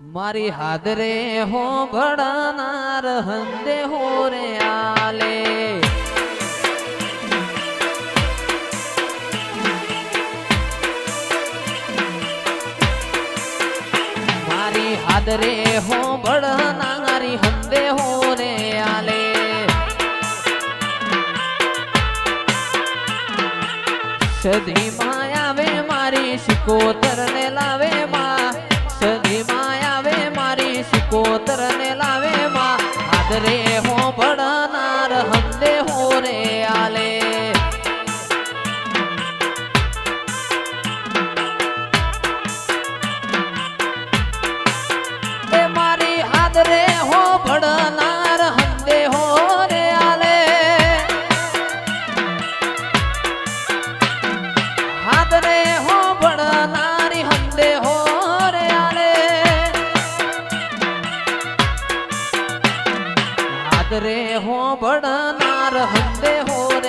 મારી હાદરે હો ભળનાર હંદે હો રે આલે. મારી હાદરે હો ભળનારી હંદે હો રે આલે. સધી આવે મારી શિકોતર ને લાવે મારી શિકોતર ને લાવે માં. આદરે હો ભણનાર હંદે હો રે આલે. એ મારી આદરે હો હો યાદ રે હો ભણનાર હંદે હો